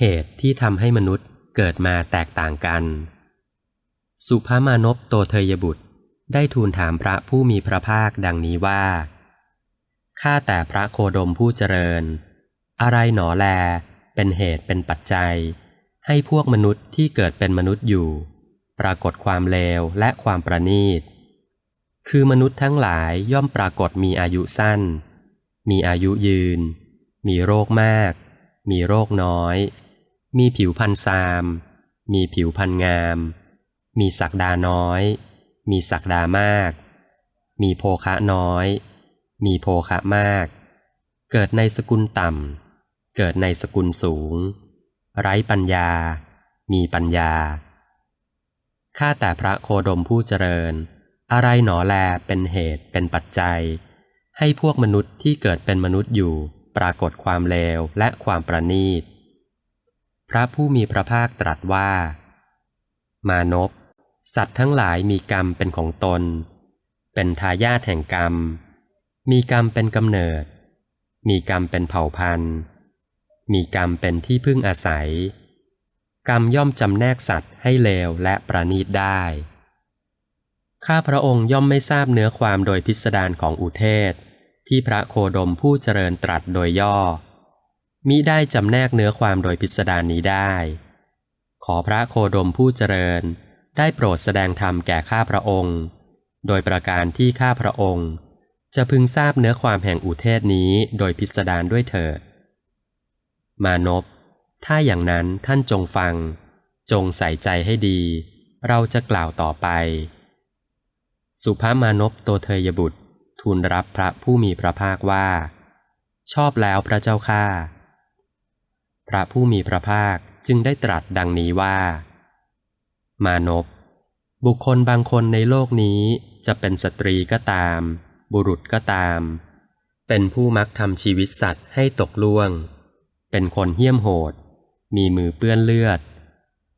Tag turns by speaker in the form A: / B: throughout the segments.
A: เหตุที่ทำให้มนุษย์เกิดมาแตกต่างกัน สุภามานพโตเทยบุตรได้ทูลถามพระผู้มีพระภาคดังนี้ว่า ข้าแต่พระโคดมผู้เจริญ อะไรหนอแลเป็นเหตุเป็นปัจจัย ให้พวกมนุษย์ที่เกิดเป็นมนุษย์อยู่ ปรากฏความเลวและความประณีต คือมนุษย์ทั้งหลายย่อมปรากฏมีอายุสั้น มีอายุยืน มีโรคมาก มีโรคน้อย มีผิวพันซาม มีผิวพันงาม มีศักดาน้อย มีศักดามาก มีโภคะน้อย มีโภคะมาก เกิดในสกุลต่ำ เกิดในสกุลสูง ไร้ปัญญา มีปัญญา ข้าแต่พระโคดมผู้เจริญ อะไรหนอแลเป็นเหตุเป็นปัจจัย ให้พวกมนุษย์ที่เกิดเป็นมนุษย์อยู่ปรากฏความเลวและความประณีต พระผู้มีพระภาคตรัสว่า มานพสัตว์ทั้งหลายมีกรรมเป็นของตน เป็นทายาทแห่งกรรม มีกรรมเป็นกำเนิด มีกรรมเป็นเผ่าพันธุ์ มีกรรมเป็นที่พึ่งอาศัย กรรมย่อมจำแนกสัตว์ให้เลวและประณีตได้ ข้าพระองค์ย่อมไม่ทราบเนื้อความโดยพิสดารของอุเทศ ที่พระโคดมผู้เจริญตรัสโดยย่อ มิได้จำแนกเนื้อความโดยพิสดารนี้ได้ ขอพระโคดมผู้เจริญ ได้โปรดแสดงธรรมแก่ข้าพระองค์ โดยประการที่ข้าพระองค์ จะพึงทราบเนื้อความแห่งอุเทศนี้โดยพิสดารด้วยเถิด มานพถ้าอย่างนั้นท่านจงฟัง จงใส่ใจให้ดี เราจะกล่าวต่อไป สุภามานพโตเทยบุตรทูลรับพระผู้มีพระภาคว่า ชอบแล้วพระเจ้าข้า พระผู้มีพระภาคจึงได้ตรัสดังนี้ว่า มานพบุคคลบางคนในโลกนี้จะเป็นสตรีก็ตาม บุรุษก็ตาม เป็นผู้มักทำชีวิตสัตว์ให้ตกล่วง เป็นคนเหี้ยมโหด มีมือเปื้อนเลือด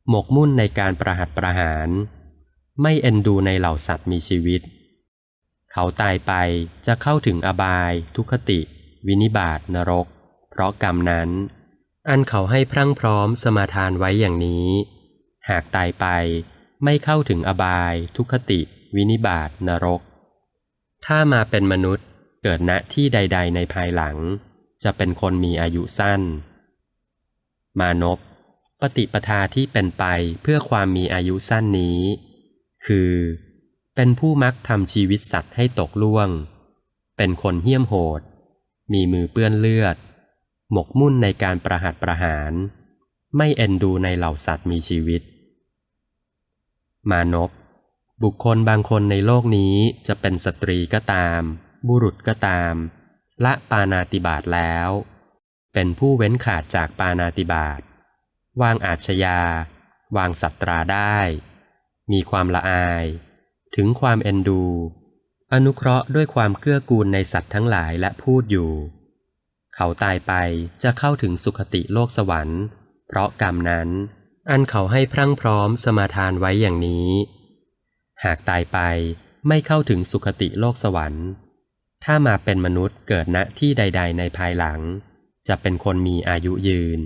A: หมกมุ่นในการประหัตประหาร ไม่เอ็นดูในเหล่าสัตว์มีชีวิต เขาตายไปจะเข้าถึงอบาย ทุคติ วินิบาตนรก เพราะกรรมนั้น อันเขาให้พรั่งพร้อมสมาทานไว้อย่างนี้ หากตายไปไม่เข้าถึงอบาย ทุคติ วินิบาตนรก ถ้ามาเป็นมนุษย์เกิดณที่ใด ๆ ในภายหลัง จะเป็นคนมีอายุสั้น มานพปฏิปทาที่เป็นไปเพื่อความมีอายุสั้นนี้ คือ เป็นผู้มักทำชีวิตสัตว์ให้ตกล่วง เป็นคนเหี้ยมโหด มีมือเปื้อนเลือด หมกมุ่นในการประหัตประหาร ไม่เอ็นดูในเหล่าสัตว์มีชีวิต มานพบุคคลบางคนในโลกนี้จะเป็นสตรีก็ตาม บุรุษก็ตาม ละปานาติบาตแล้ว เป็นผู้เว้นขาดจากปานาติบาตวางอาชญา วางสัตราได้ มีความละอาย ถึงความเอ็นดู อนุเคราะห์ด้วยความเกื้อกูลในสัตว์ทั้งหลายและพูดอยู่ เขาตายไปจะเข้าถึงสุคติโลกสวรรค์ เพราะกรรมนั้น อันเขาให้พรั่งพร้อมสมาทานไว้อย่างนี้ หากตายไปไม่เข้าถึงสุคติโลกสวรรค์ ถ้ามาเป็นมนุษย์เกิดณที่ใด ๆ ในภายหลัง จะเป็นคนมีอายุยืน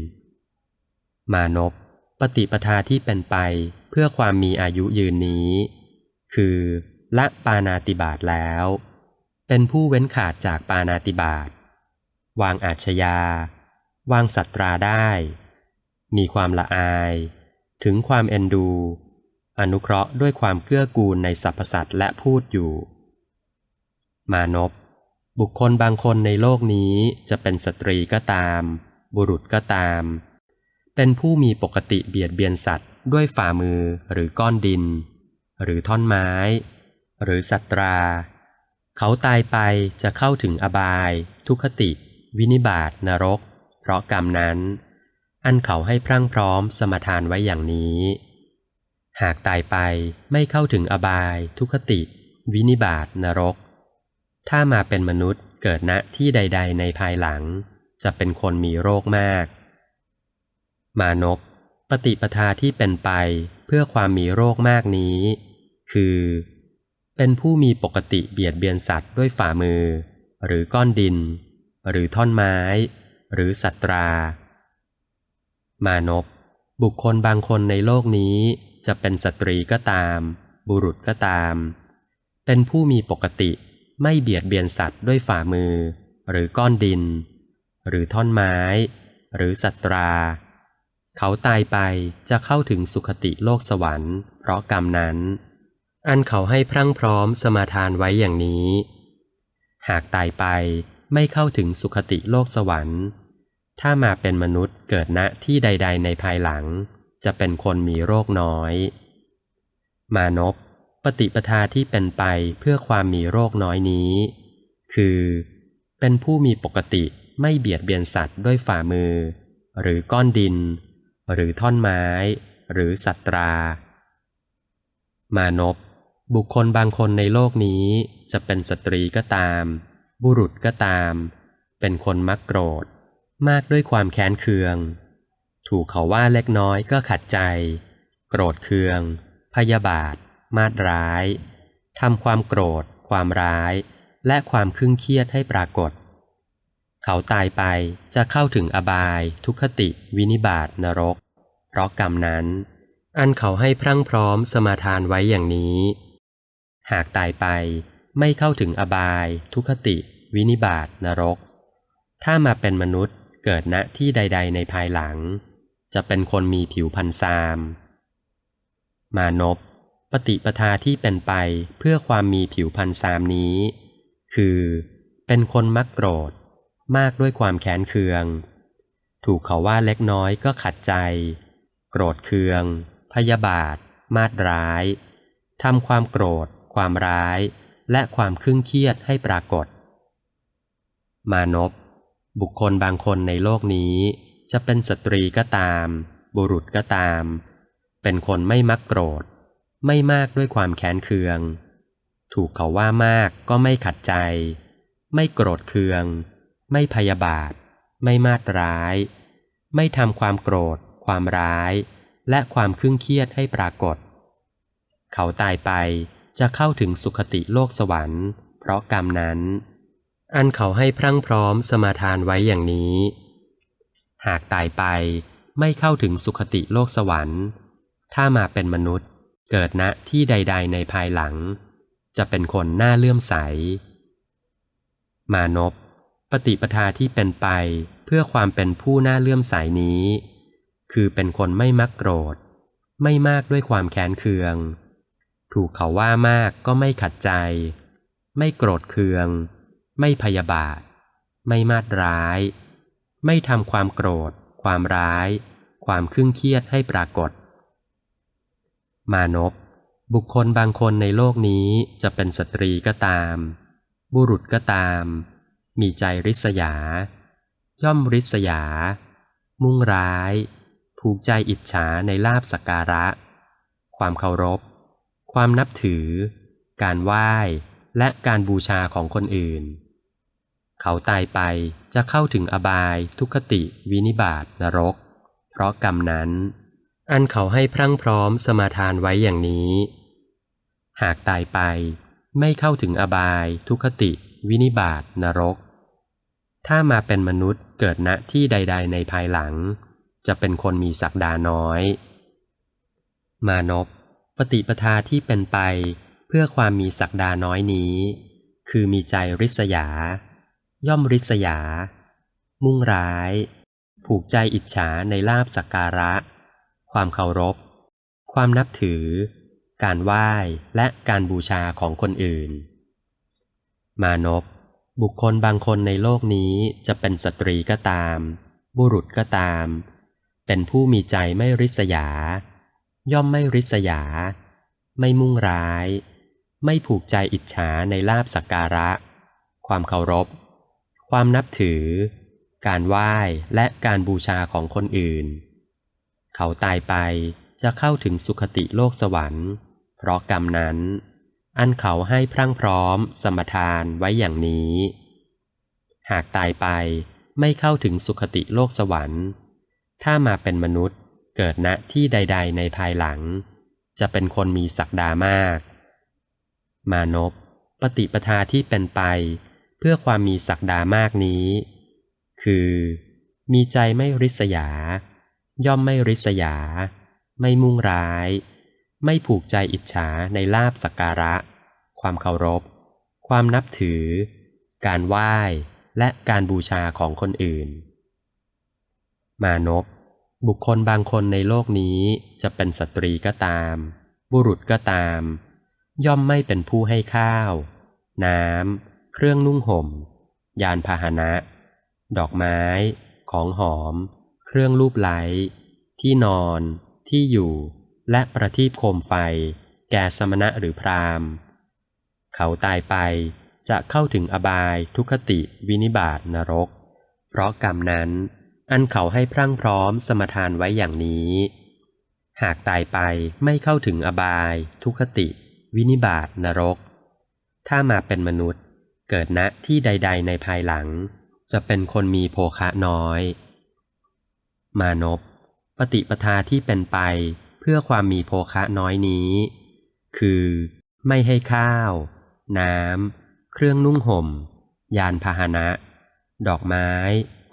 A: มานพปฏิปทาที่เป็นไปเพื่อความมีอายุยืนนี้ คือละปานาติบาตแล้ว เป็นผู้เว้นขาดจากปานาติบาต วางอาชญาวางสัตราได้ มีความละอาย ถึงความเอ็นดู อนุเคราะห์ด้วยความเกื้อกูลในสรรพสัตว์และพูดอยู่ มานพบุคคลบางคนในโลกนี้จะเป็นสตรีก็ตาม บุรุษก็ตาม เป็นผู้มีปกติเบียดเบียนสัตว์ ด้วยฝ่ามือหรือก้อนดิน หรือท่อนไม้ หรือสัตรา เขาตายไปจะเข้าถึงอบาย ทุคติ วินิบาตนรก เพราะกรรมนั้น อันเขาให้พรั่งพร้อมสมทานไว้อย่างนี้ หากตายไปไม่เข้าถึงอบาย ทุคติ วินิบาตนรก ถ้ามาเป็นมนุษย์เกิดณที่ใด ๆ ในภายหลัง จะเป็นคนมีโรคมาก มานพปฏิปทาที่เป็นไปเพื่อความมีโรคมากนี้ คือ เป็นผู้มีปกติเบียดเบียนสัตว์ด้วยฝ่ามือ หรือก้อนดิน หรือท่อนไม้ หรือสัตรา มานพบุคคลบางคนในโลกนี้จะเป็นสตรีก็ตาม บุรุษก็ตาม เป็นผู้มีปกติไม่เบียดเบียนสัตว์ด้วยฝ่ามือ หรือก้อนดิน หรือท่อนไม้ หรือสัตรา เขาตายไปจะเข้าถึงสุคติโลกสวรรค์ เพราะกรรมนั้น อันเขาให้พรั่งพร้อมสมาทานไว้อย่างนี้ หากตายไป ไม่เข้าถึงสุคติโลกสวรรค์ ถ้ามาเป็นมนุษย์เกิดณที่ใด ๆ ในภายหลัง จะเป็นคนมีโรคน้อย มานพปฏิปทาที่เป็นไปเพื่อความมีโรคน้อยนี้ คือ เป็นผู้มีปกติไม่เบียดเบียนสัตว์ด้วยฝ่ามือ หรือก้อนดิน หรือท่อนไม้ หรือสัตรา มานพบุคคลบางคนในโลกนี้จะเป็นสตรีก็ตาม บุรุษก็ตาม เป็นคนมักโกรธ มากด้วยความแค้นเคือง ถูกเขาว่าเล็กน้อยก็ขัดใจ โกรธเคือง พยาบาท มาดร้ายทำความโกรธ ความร้าย และความครึ่งเครียดให้ปรากฏ เขาตายไปจะเข้าถึงอบาย ทุกขติ วินิบาตนรก เพราะกรรมนั้น อันเขาให้พรั่งพร้อมสมาทานไว้อย่างนี้ หากตายไปไม่เข้าถึงอบาย ทุกขติ วินิบาตนรก ถ้ามาเป็นมนุษย์เกิดณที่ใด ๆ ในภายหลัง จะเป็นคนมีผิวพันซาม มานพปฏิปทาที่เป็นไปเพื่อความมีผิวพันซามนี้ คือ เป็นคนมักโกรธ มากด้วยความแค้นเคือง ถูกเขาว่าเล็กน้อยก็ขัดใจ โกรธเคือง พยาบาท มาดร้ายทำความโกรธ ความร้าย และความครึ่งเครียดให้ปรากฏ มานพบุคคลบางคนในโลกนี้ จะเป็นสตรีก็ตาม บุรุษก็ตาม เป็นคนไม่มักโกรธ ไม่มากด้วยความแค้นเคือง ถูกเขาว่ามากก็ไม่ขัดใจ ไม่โกรธเคือง ไม่พยาบาท ไม่มาดร้าย ไม่ทำความโกรธ ความร้าย และความครึ่งเครียดให้ปรากฏ เขาตายไปจะเข้าถึงสุคติโลกสวรรค์ เพราะกรรมนั้น อันเขาให้พรั่งพร้อมสมาทานไว้อย่างนี้ หากตายไปไม่เข้าถึงสุคติโลกสวรรค์ ถ้ามาเป็นมนุษย์เกิดณที่ใด ๆ ในภายหลัง จะเป็นคนน่าเลื่อมใส มานพปฏิปทาที่เป็นไปเพื่อความเป็นผู้น่าเลื่อมใสนี้ คือเป็นคนไม่มักโกรธ ไม่มากด้วยความแค้นเคือง ถูกเขาว่ามากก็ไม่ขัดใจ ไม่โกรธเคือง ไม่พยาบาท ไม่มาดร้าย ไม่ทำความโกรธ ความร้าย ความครึ่งเครียดให้ปรากฏ มานพบุคคลบางคนในโลกนี้จะเป็นสตรีก็ตาม บุรุษก็ตาม มีใจริษยา ย่อมริษยา มุ่งร้าย ผูกใจอิจฉาในลาบสการะ ความเคารพ ความนับถือ การไหว้ และการบูชาของคนอื่น เขาตายไปจะเข้าถึงอบาย ทุคติ วินิบาตนรก เพราะกรรมนั้น อันเขาให้พรั่งพร้อมสมาทานไว้อย่างนี้ หากตายไปไม่เข้าถึงอบาย ทุคติ วินิบาตนรก ถ้ามาเป็นมนุษย์เกิดณที่ใด ๆ ในภายหลัง จะเป็นคนมีศักดาน้อย มานพปฏิปทาที่เป็นไปเพื่อความมีศักดาน้อยนี้ คือมีใจริษยา ย่อมริษยา มุ่งร้าย ผูกใจอิจฉาในลาบสักการะ ความเคารพ ความนับถือ การไหว้และการบูชาของคนอื่น มานพบุคคลบางคนในโลกนี้จะเป็นสตรีก็ตาม บุรุษก็ตาม เป็นผู้มีใจไม่ริษยา ย่อมไม่ริษยา ไม่มุ่งร้าย ไม่ผูกใจอิจฉาในลาบสักการะ ความเคารพ ความนับถือ การไหว้และการบูชาของคนอื่น เขาตายไปจะเข้าถึงสุคติโลกสวรรค์ เพราะกรรมนั้น อันเขาให้พรั่งพร้อมสมทานไว้อย่างนี้ หากตายไปไม่เข้าถึงสุคติโลกสวรรค์ ถ้ามาเป็นมนุษย์เกิดณที่ใด ๆ ในภายหลัง จะเป็นคนมีศักดามาก มานพปฏิปทาที่เป็นไป เพื่อความมีศักดามากนี้ คือ มีใจไม่ริษยา ย่อมไม่ริษยา ไม่มุ่งร้าย ไม่ผูกใจอิจฉาในลาบสักการะ ความเคารพ ความนับถือ การไหว้ และการบูชาของคนอื่น มานพบุคคลบางคนในโลกนี้จะเป็นสตรีก็ตาม บุรุษก็ตาม ย่อมไม่เป็นผู้ให้ข้าว น้ำ เครื่องนุ่งห่ม ยานพาหนะ ดอกไม้ ของหอม เครื่องรูปไล้ที่นอน ที่อยู่ และประทีปโคมไฟ แก่สมณะหรือพราหมณ์ เขาตายไปจะเข้าถึงอบายทุคติวินิบาตนรก เพราะกรรมนั้น อันเขาให้พรั่งพร้อมสมทานไว้อย่างนี้ หากตายไปไม่เข้าถึงอบาย ทุคติ วินิบาตนรก ถ้ามาเป็นมนุษย์ เกิดณที่ใด ๆ ในภายหลัง จะเป็นคนมีโภคะน้อย มานพปฏิปทาที่เป็นไปเพื่อความมีโภคะน้อยนี้ คือ ไม่ให้ข้าว น้ำ เครื่องนุ่งห่ม ยานพาหนะ ดอกไม้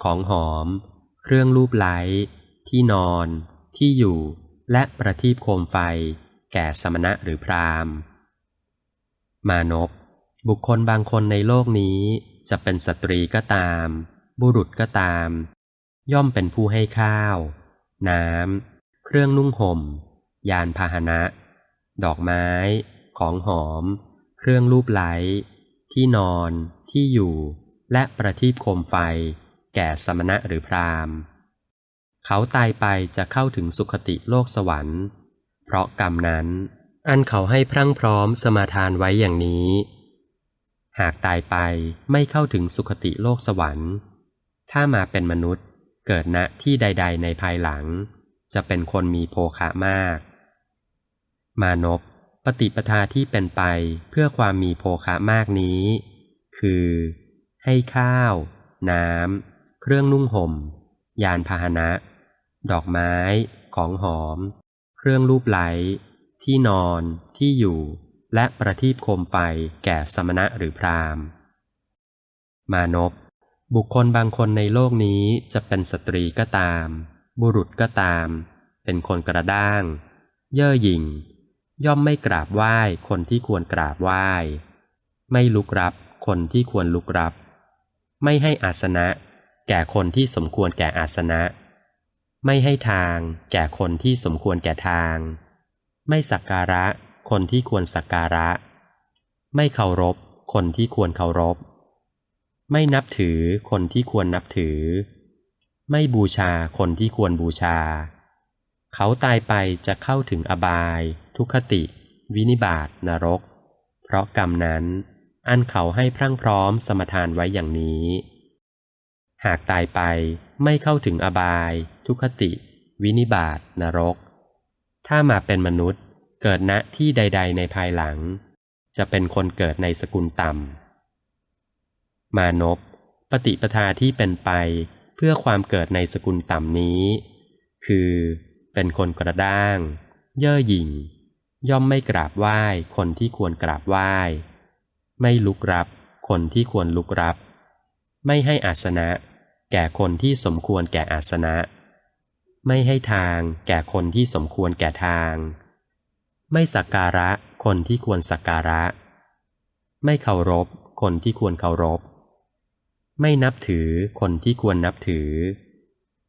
A: ของหอม เครื่องรูปไล้ที่นอน ที่อยู่ และประทีปโคมไฟ แก่สมณะหรือพราหมณ์ มานพ บุคคลบางคนในโลกนี้จะเป็นสตรีก็ตาม บุรุษก็ตาม ย่อมเป็นผู้ให้ข้าว น้ำ เครื่องนุ่งห่ม ยานพาหนะ ดอกไม้ ของหอม เครื่องรูปไล้ที่นอน ที่อยู่ และประทีปโคมไฟ แก่สมณะหรือพราหมณ์ เขาตายไปจะเข้าถึงสุคติโลกสวรรค์ เพราะกรรมนั้น อันเขาให้พรั่งพร้อมสมาทานไว้อย่างนี้ หากตายไปไม่เข้าถึงสุคติโลกสวรรค์ ถ้ามาเป็นมนุษย์เกิดณที่ใด ๆ ในภายหลัง จะเป็นคนมีโภคะมาก มานพปฏิปทาที่เป็นไปเพื่อความมีโภคะมากนี้ คือ ให้ข้าว น้ำ เครื่องนุ่งห่ม ยานพาหนะ ดอกไม้ ของหอม เครื่องรูปไหล ที่นอน ที่อยู่ และประทีปโคมไฟแก่สมณะหรือพราหมณ์ มานพบุคคลบางคนในโลกนี้จะเป็นสตรีก็ตาม บุรุษก็ตาม เป็นคนกระด้าง เย่อหยิ่ง ย่อมไม่กราบไหว้คนที่ควรกราบไหว้ ไม่ลุกรับคนที่ควรลุกรับ ไม่ให้อาสนะ แก่คนที่สมควรแก่อาสนะ ไม่ให้ทางแก่คนที่สมควรแก่ทาง ไม่สักการะ คนที่ควรสักการะ ไม่เคารพ คนที่ควรเคารพ ไม่นับถือคนที่ควรนับถือ ไม่บูชาคนที่ควรบูชา เขาตายไปจะเข้าถึงอบาย ทุคติ วินิบาตนรก เพราะกรรมนั้น อันเขาให้พรั่งพร้อมสมทานไว้อย่างนี้ หากตายไปไม่เข้าถึงอบาย ทุคติ วินิบาตนรก ถ้ามาเป็นมนุษย์ เกิดณที่ใด ๆ ในภายหลัง จะเป็นคนเกิดในสกุลต่ำ มานพปฏิปทาที่เป็นไปเพื่อความเกิดในสกุลต่ำนี้ คือเป็นคนกระด้าง เย่อหยิ่ง ย่อมไม่กราบไหว้คนที่ควรกราบไหว้ ไม่ลุกรับคนที่ควรลุกรับ ไม่ให้อาสนะ แก่คนที่สมควรแก่อาสนะ ไม่ให้ทางแก่คนที่สมควรแก่ทาง ไม่สักการะคนที่ควรสักการะ ไม่เคารพคนที่ควรเคารพ ไม่นับถือคนที่ควรนับถือ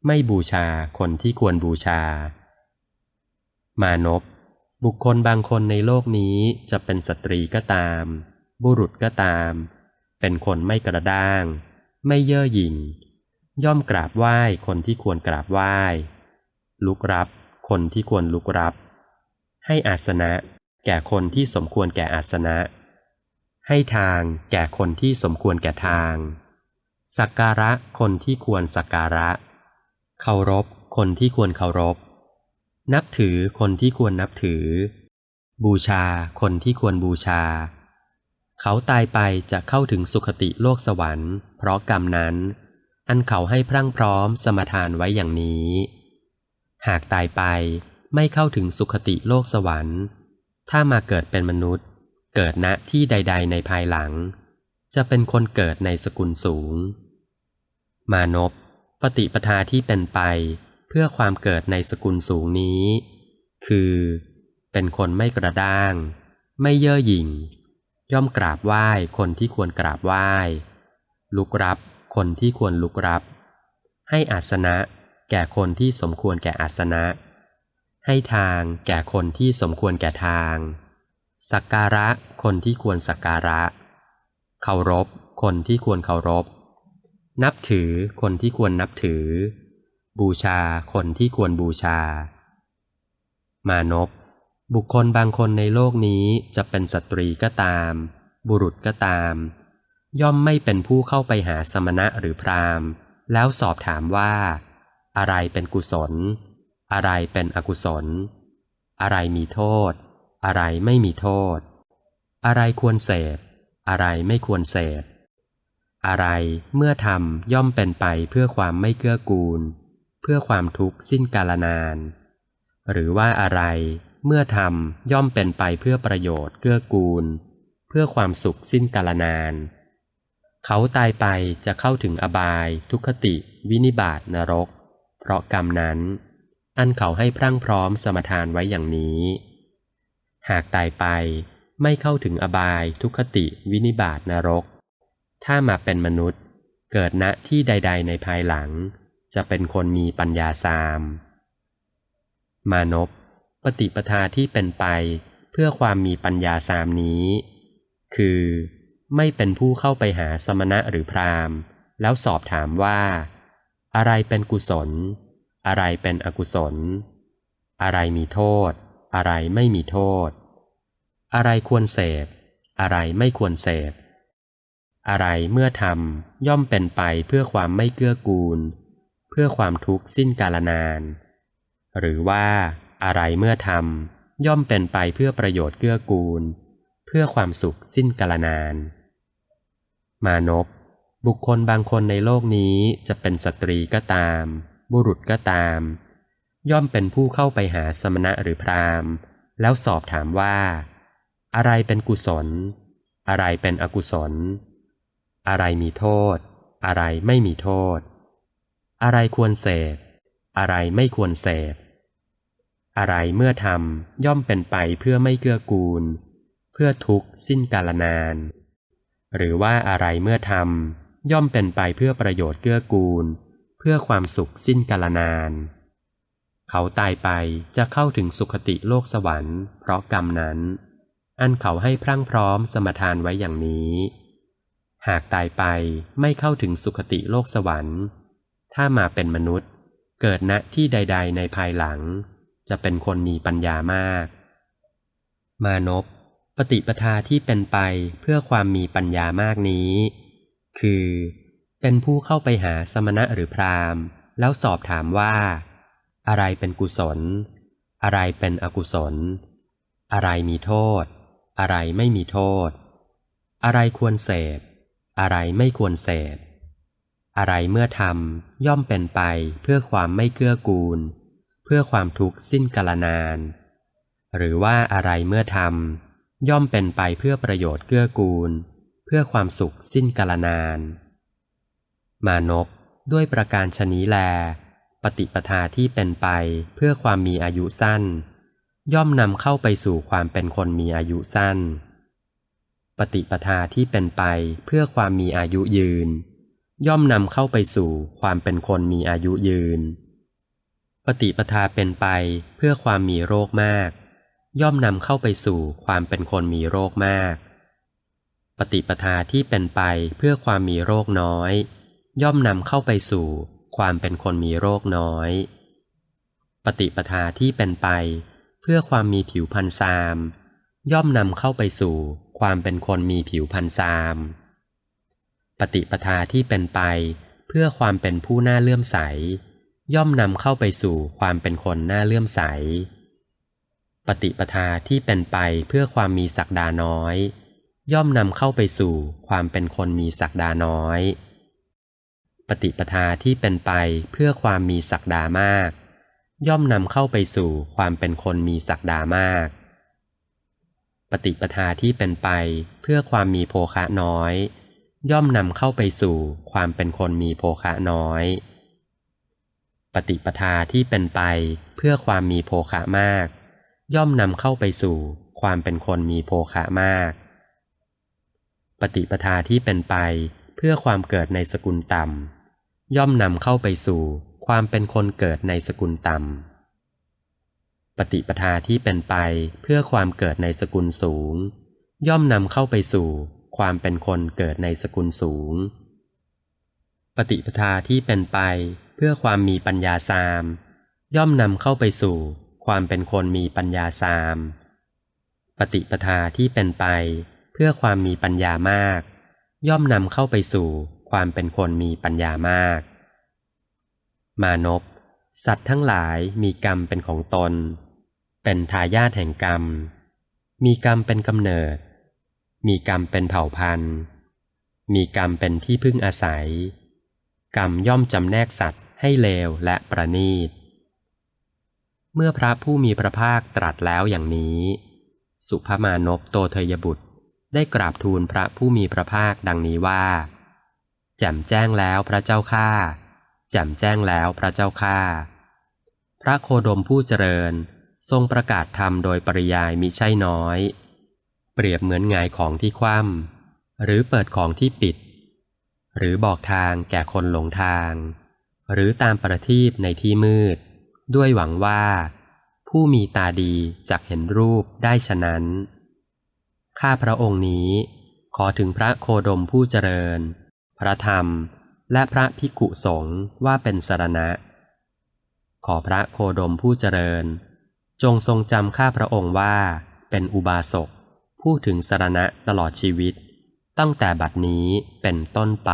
A: ไม่บูชาคนที่ควรบูชา มานพบุคคลบางคนในโลกนี้จะเป็นสตรีก็ตาม บุรุษก็ตาม เป็นคนไม่กระด้าง ไม่เย่อหยิ่ง ย่อมกราบไหว้คนที่ควรกราบไหว้ ลุกรับคนที่ควรลุกรับ ให้อาสนะ แก่คนที่สมควรแก่อาสนะ ให้ทางแก่คนที่สมควรแก่ทาง สักการะคนที่ควรสักการะ เคารพคนที่ควรเคารพ นับถือคนที่ควรนับถือ บูชาคนที่ควรบูชา เขาตายไปจะเข้าถึงสุคติโลกสวรรค์ เพราะกรรมนั้น อันเขาให้พรั่งพร้อมสมทานไว้อย่างนี้ หากตายไป ไม่เข้าถึงสุคติโลกสวรรค์ ถ้ามาเกิดเป็นมนุษย์ เกิดณที่ใด ๆ ในภายหลัง จะเป็นคนเกิดในสกุลสูง มานพปฏิปทาที่เป็นไปเพื่อความเกิดในสกุลสูงนี้ คือ เป็นคนไม่กระด้าง ไม่เย่อหยิ่ง ย่อมกราบไหว้คนที่ควรกราบไหว้ ลุกรับคนที่ควรลุกรับ ให้อาสนะแก่คนที่สมควรแก่อาสนะ ให้ทางแก่คนที่สมควรแก่ทาง สักการะคนที่ควรสักการะ เคารพคนที่ควรเคารพ นับถือคนที่ควรนับถือ บูชาคนที่ควรบูชา มานพบุคคลบางคนในโลกนี้จะเป็นสตรีก็ตาม บุรุษก็ตาม ย่อมไม่เป็นผู้เข้าไปหาสมณะหรือพราหมณ์ แล้วสอบถามว่า อะไรเป็นกุศล อะไรเป็นอกุศล อะไรมีโทษ อะไรไม่มีโทษ อะไรควรเสพ อะไรไม่ควรเสพ อะไรเมื่อทำย่อมเป็นไปเพื่อความไม่เกื้อกูล เพื่อความทุกข์สิ้นกาลนาน หรือว่าอะไรเมื่อทำย่อมเป็นไปเพื่อประโยชน์เกื้อกูล เพื่อความสุขสิ้นกาลนาน เขาตายไปจะเข้าถึงอบาย ทุคติ วินิบาตนรก เพราะกรรมนั้น อันเขาให้พรั่งพร้อมสมทานไว้อย่างนี้ หากตายไปไม่เข้าถึงอบายทุคติวินิบาตนรก ถ้ามาเป็นมนุษย์ เกิดณที่ใด ๆ ในภายหลัง จะเป็นคนมีปัญญาสาม มานพปฏิปทาที่เป็นไปเพื่อความมีปัญญาสามนี้ คือไม่เป็นผู้เข้าไปหาสมณะหรือพราหมณ์ แล้วสอบถามว่า อะไรเป็นกุศล อะไรเป็นอกุศล อะไรมีโทษ อะไรไม่มีโทษ อะไรควรเสพ อะไรไม่ควรเสพ อะไรเมื่อทำย่อมเป็นไปเพื่อความไม่เกื้อกูล เพื่อความทุกข์สิ้นกาลนาน หรือว่าอะไรเมื่อทำย่อมเป็นไปเพื่อประโยชน์เกื้อกูล เพื่อความสุขสิ้นกาลนาน มานพบุคคลบางคนในโลกนี้จะเป็นสตรีก็ตาม บุรุษก็ตาม ย่อมเป็นผู้เข้าไปหาสมณะหรือพราหมณ์ แล้วสอบถามว่า อะไรเป็นกุศล อะไรเป็นอกุศล อะไรมีโทษ อะไรไม่มีโทษ อะไรควรเสพ อะไรไม่ควรเสพ อะไรเมื่อทำย่อมเป็นไปเพื่อไม่เกื้อกูล เพื่อทุกข์สิ้นกาลนาน หรือว่าอะไรเมื่อทำย่อมเป็นไปเพื่อประโยชน์เกื้อกูล เพื่อความสุขสิ้นกาลนาน เขาตายไปจะเข้าถึงสุคติโลกสวรรค์ เพราะกรรมนั้น อันเขาให้พรั่งพร้อมสมทานไว้อย่างนี้ หากตายไปไม่เข้าถึงสุคติโลกสวรรค์ ถ้ามาเป็นมนุษย์ เกิดณที่ใด ๆ ในภายหลัง จะเป็นคนมีปัญญามาก มานพปฏิปทาที่เป็นไปเพื่อความมีปัญญามากนี้ คือ เป็นผู้เข้าไปหาสมณะหรือพราหมณ์ แล้วสอบถามว่า อะไรเป็นกุศล อะไรเป็นอกุศล อะไรมีโทษ อะไรไม่มีโทษ อะไรควรเสพ อะไรไม่ควรเสพ อะไรเมื่อทำย่อมเป็นไปเพื่อความไม่เกื้อกูล เพื่อความทุกข์สิ้นกาลนาน หรือว่าอะไรเมื่อทำย่อมเป็นไปเพื่อประโยชน์เกื้อกูล เพื่อความสุขสิ้นกาลนาน มานพด้วยประการชนีแล ปฏิปทาที่เป็นไปเพื่อความมีอายุสั้น ย่อมนำเข้าไปสู่ความเป็นคนมีอายุสั้น ปฏิปทาที่เป็นไปเพื่อความมีอายุยืน ย่อมนำเข้าไปสู่ความเป็นคนมีอายุยืน ปฏิปทาเป็นไปเพื่อความมีโรคมาก ย่อมนำเข้าไปสู่ความเป็นคนมีโรคมาก ปฏิปทาที่เป็นไปเพื่อความมีโรคน้อย ย่อมนำเข้าไปสู่ความเป็นคนมีโรคน้อย ปฏิปทาที่เป็นไป เพื่อความมีผิวพรรณซาม ย่อมนำเข้าไปสู่ความเป็นคนมีผิวพรรณซาม ปฏิปทาที่เป็นไป เพื่อความเป็นผู้น่าเลื่อมใส ย่อมนำเข้าไปสู่ความเป็นคนน่าเลื่อมใส ปฏิปทาที่เป็นไปเพื่อความมีศักดาน้อย ย่อมนำเข้าไปสู่ความเป็นคนมีศักดาน้อย ปฏิปทาที่เป็นไปเพื่อความมีศักดามาก ย่อมนำเข้าไปสู่ความเป็นคนมีศักดามาก ปฏิปทาที่เป็นไปเพื่อความมีโภคะน้อย ย่อมนำเข้าไปสู่ความเป็นคนมีโภคะน้อย ปฏิปทาที่เป็นไปเพื่อความมีโภคะมาก ย่อมนำเข้าไปสู่ความเป็นคนมีโภคะมาก ปฏิปทาที่เป็นไปเพื่อความเกิดในสกุลต่ำ ย่อมนำเข้าไปสู่ความเป็นคนเกิดในสกุลต่ำ ปฏิปทาที่เป็นไปเพื่อความเกิดในสกุลสูง ย่อมนำเข้าไปสู่ความเป็นคนเกิดในสกุลสูง ปฏิปทาที่เป็นไปเพื่อความมีปัญญาสาม ย่อมนำเข้าไปสู่ความเป็นคนมีปัญญาสาม ปฏิปทาที่เป็นไปเพื่อความมีปัญญามาก ย่อมนำเข้าไปสู่ ความเป็นคนมีปัญญามาก มานพสัตว์ทั้งหลายมีกรรมเป็นของตน เป็นทายาทแห่งกรรม มีกรรมเป็นกำเนิด มีกรรมเป็นเผ่าพันธุ์ มีกรรมเป็นที่พึ่งอาศัย กรรมย่อมจำแนกสัตว์ให้เลวและประณีต เมื่อพระผู้มีพระภาคตรัสแล้วอย่างนี้ สุภมานพโตเทยบุตรได้กราบทูลพระผู้มีพระภาคดังนี้ว่า แจ่มแจ้งแล้วพระเจ้าข้าแจ่มแจ้งแล้วพระเจ้าข้าพระโคดมผู้เจริญทรงประกาศธรรมโดยปริยายมิใช่น้อย เปรียบเหมือนงายของที่คว่ำหรือเปิดของที่ปิด หรือบอกทางแก่คนหลงทาง หรือตามประทีปในที่มืด ด้วยหวังว่า ผู้มีตาดีจักเห็นรูปได้ฉะนั้น ข้าพระองค์นี้ขอถึงพระโคดมผู้เจริญ พระธรรม และพระภิกขุสงฆ์ว่าเป็นสรณะ ขอพระโคดมผู้เจริญ จงทรงจำข้าพระองค์ว่าเป็นอุบาสกผู้ถึงสรณะตลอดชีวิต ตั้งแต่บัดนี้เป็นต้นไป